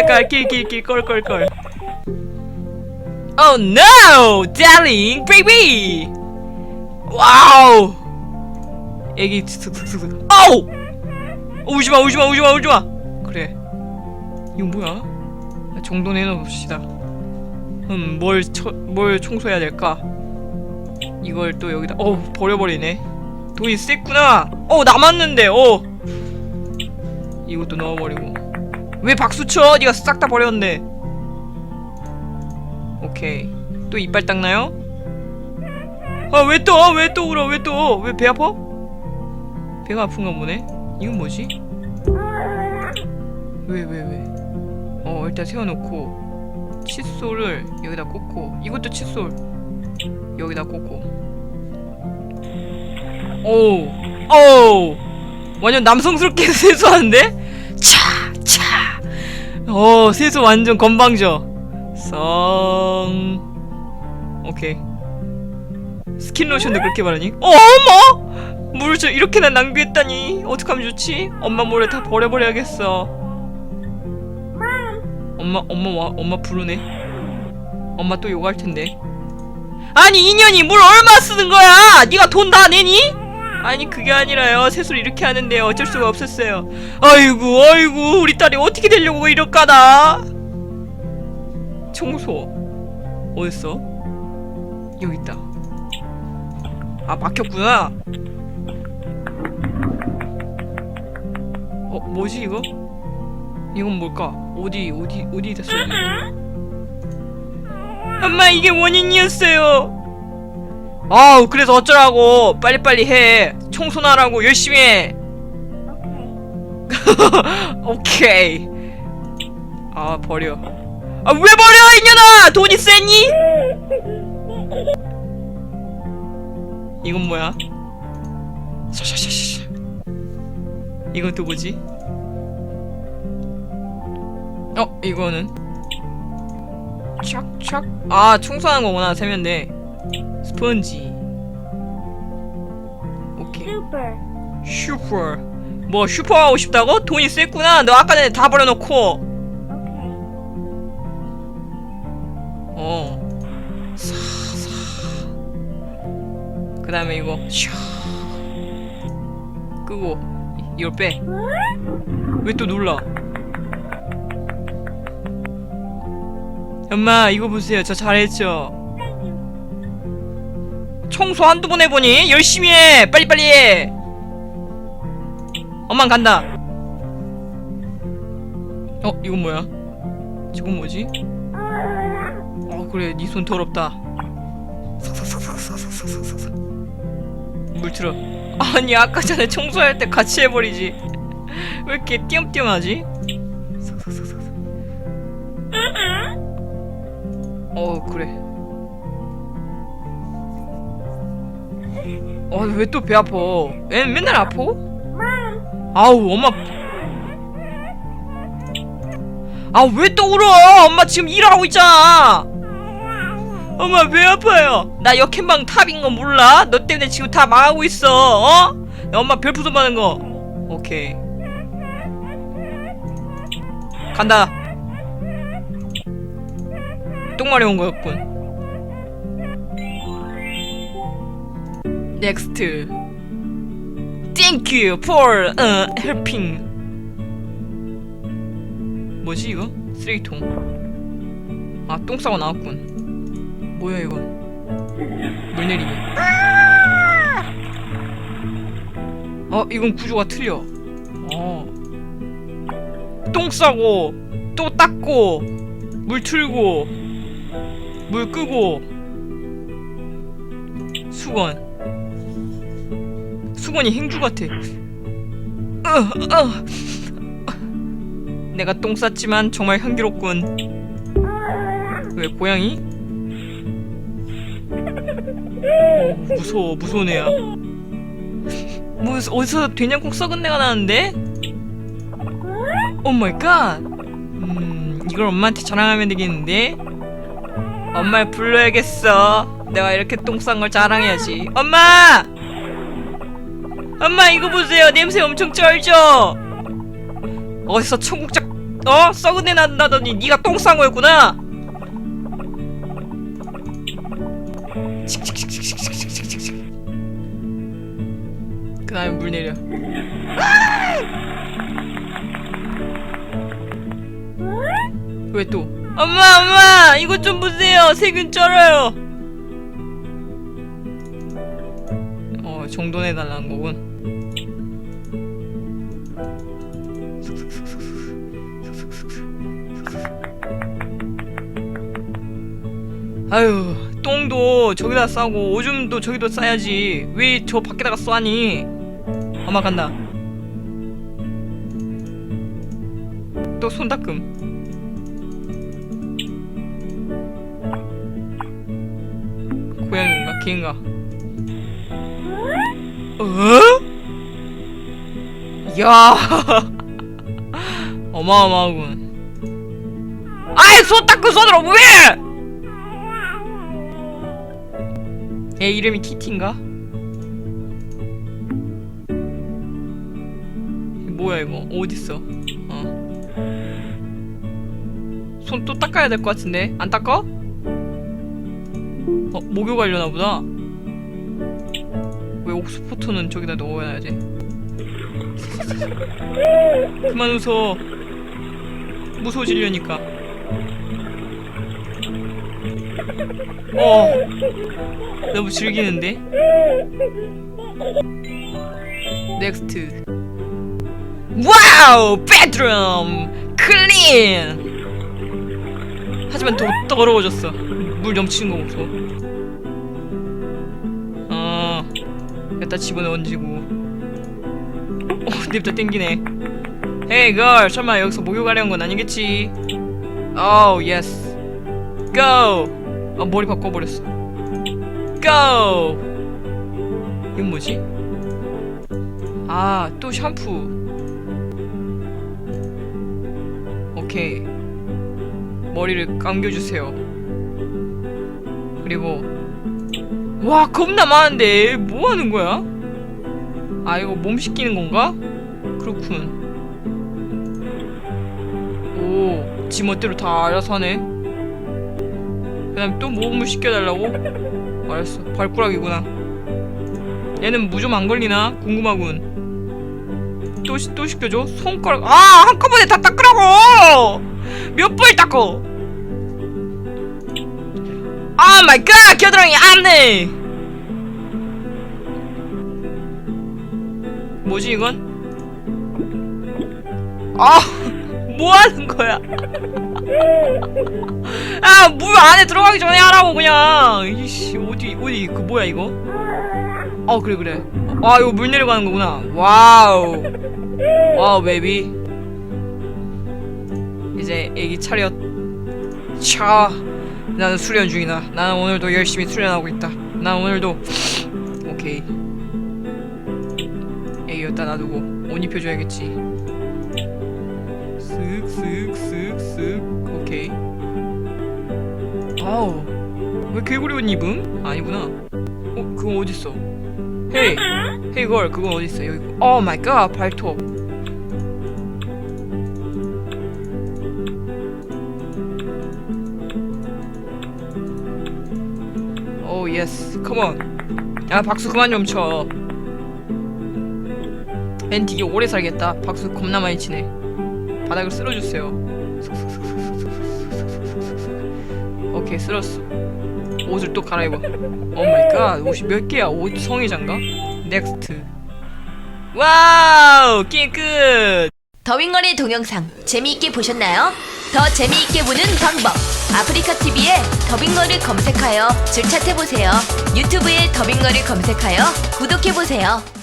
깔깔깔깔 낄낄낄 껄껄껄 Oh no! Darling baby! 와우! 애기 슥슥슥슥 아우! 울지마 울지마 울지마 울지마 그래 이거 뭐야? 정돈 해놓읍시다 음, 뭘, 처, 뭘 청소해야 될까? 이걸 또 여기다, 어 버려버리네. 돈이 셌구나! 어, 남았는데, 어! 이것도 넣어버리고. 왜 박수 쳐? 니가 싹 다 버렸네. 오케이. 또 이빨 닦나요? 아, 왜 또? 왜또 울어? 왜 또? 왜 배 아파? 배가 아픈가 보네? 이건 뭐지? 왜, 왜, 왜? 어, 일단 세워놓고. 칫솔을 여기다 꽂고 이것도 칫솔 여기다 꽂고 오우 완전 남성스럽게 세수하는데 차차 어 세수 완전 건방져 성 오케이 스킨 로션도 그렇게 바르니 어, 어머 물을 저 이렇게나 낭비했다니 어떡하면 좋지 엄마 몰래 다 버려버려야겠어 엄마 엄마 와 엄마 부르네. 엄마 또 욕할 텐데. 아니 인연이 물 얼마 쓰는 거야? 네가 돈 다 내니? 아니 그게 아니라요. 세수를 이렇게 하는데 어쩔 수가 없었어요. 아이고 아이고 우리 딸이 어떻게 되려고 이럴까나. 청소 어딨어? 여기 있다. 아 막혔구나. 어 뭐지 이거? 이건 뭘까? 어디 어디 어디다 써야 돼? 엄마 이게 원인이었어요. 아우 그래서 어쩌라고 빨리빨리 해 청소나 하라고 열심히 해. 오케이. 아 버려. 아 왜 버려 이년아 돈이 세니? 이건 뭐야? 이건 또 뭐지? 어 이거는 착착 아 청소하는 거구나 세면대 스펀지. 오케이. Super. 슈퍼. 뭐 슈퍼 하고 싶다고? 돈이 셌구나. 너 아까 전에 다 버려놓고. Okay. 어. 사 사. 그 다음에 이거 샤. 끄고. 이- 이걸 빼. 왜또 눌러? 엄마 이거 보세요. 저 잘했죠 청소 한두 번 해보니 열심히 해. 빨리빨리 해. 엄만 간다. 어 이건 뭐야? 이건 뭐지? 어 그래. 네 니손 더럽다. 물 틀어. 아니 아까 전에 청소할 때 같이 해버리지. 왜 이렇게 띄엄띄엄하지? 어 그래. 어 왜 또 배 아파? 애 맨날 아파? 아우 엄마. 아 왜 또 울어 엄마 지금 일하고 있잖아. 엄마 배 아파요? 나 역행방 탑인 거 몰라? 너 때문에 지금 다 망하고 있어 어? 나 엄마 별풍선 받는 거. 오케이. 간다. 똥마려 온 거였군 넥스트 Thank you for uh, helping. 뭐지 이거? 쓰레기통. 아똥 싸고 나왔군. 뭐야 이건 물 내리기. 어 이건 구조가 틀려. 어똥 싸고 또 닦고 물 틀고 물 끄고. 수건 수건이 행주 같아 어, 어. 내가 똥 쌌지만 정말 향기롭군 왜 고양이? 어, 무서워 무서운 애야 뭐 어디서 된장국 썩은 내가 나는데? 오 마이 갓 음, 이걸 엄마한테 자랑하면 되겠는데? 엄마를 불러야겠어. 내가 이렇게 똥 싼 걸 자랑해야지. 엄마! 엄마 이거 보세요. 냄새 엄청 쩔죠? 어디서 청국장 어 썩은 내 난다더니 네가 똥 싼 거였구나. 그 다음에 물 내려. 왜 또? 엄마 엄마 이것 좀 보세요 세균 쩔어요. 어 정돈해 달라는 거군. 아유 똥도 저기다 싸고 오줌도 저기도 싸야지. 왜 저 밖에다가 쏴니? 엄마 간다. 또 손 닦음. 고양인가? 개인가? 어? 야. 어마어마하군. 아이 손 닦고 손으로 왜 얘 이름이 키티인가? 뭐야 이거? 어딨어? 어. 손 또 닦아야 될 것 같은데? 안 닦아? 어 목욕 하려나 보다. 왜 옥스포트는 저기다 넣어야지? 그만 웃어. 무서워지려니까 어 너무 즐기는데? 넥스트 와우! 베드룸! 클린! 하지만 더 더러워졌어 물 넘치는 거 보소 어 여기다 집어넣어 얹고 어 냅다 땡기네 헤이 걸 설마 여기서 목욕하려는 건 아니겠지 오우 예스 고! 어 머리 바꿔버렸어 고! 이건 뭐지? 아, 또 샴푸. 오케이. 머리를 감겨주세요. 그리고, 와, 겁나 많은데, 뭐 하는 거야? 아, 이거 몸 씻기는 건가? 그렇군. 오, 지 멋대로 다 알아서 하네. 그 다음에 또 몸을 씻겨달라고? 알았어. 발꾸락이구나. 얘는 무 좀 안 걸리나? 궁금하군. 또, 시- 또 시켜줘? 손가락. 아 한꺼번에 다 닦으라고! 몇 번 닦어? 아 마이 갓 겨드랑이. 안돼 뭐지 이건? 아 뭐 하는 거야 아, 물 안에 들어가기 전에 하라고 그냥. 이씨, 어디 어디 그 뭐야 이거? 어, 그래 그래. 아, 이거 물 내려가는 거구나. 와우. 와우, 베이비. 이제 애기 차렷. 차. 나는 수련 중이다. 나는 오늘도 열심히 수련하고 있다. 난 오늘도 오케이. 애기 여기다 놔두고 옷 입혀줘야겠지. 쓱쓱쓱쓱. 오케이. 아우 왜 개구리 옷 입음? 아니구나. 어 그건 어딨어? 헤이. 헤이 걸. 그건 어딨어? 여기 오 마이 갓 발톱. 오 예스. 컴온. 야 박수 그만 좀쳐. 앤 되게 오래 살겠다. 박수 겁나 많이 치네 바닥을 쓸어주세요 오케이 쓸었어 옷을 또 갈아입어 오마이갓 옷이 몇 개야 옷 성의장가? 넥스트 와우 게임 끝 더윙걸의 동영상 재미있게 보셨나요? 더 재미있게 보는 방법 아프리카 TV에 더빙걸을 검색하여 줄 찾아보세요. 유튜브에 더빙걸을 검색하여 구독해보세요.